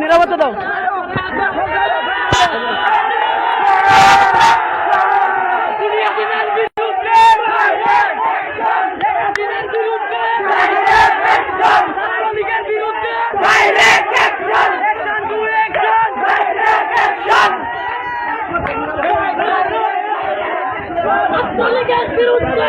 নিরাপত্তা দাও ছাত্রলীগের বিরুদ্ধে